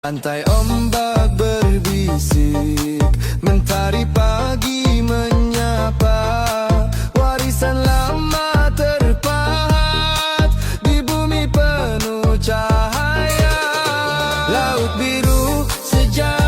Pantai ombak berbisik Mentari pagi menyapa. Warisan lama terpahat Di bumi penuh cahaya. Laut biru sejarah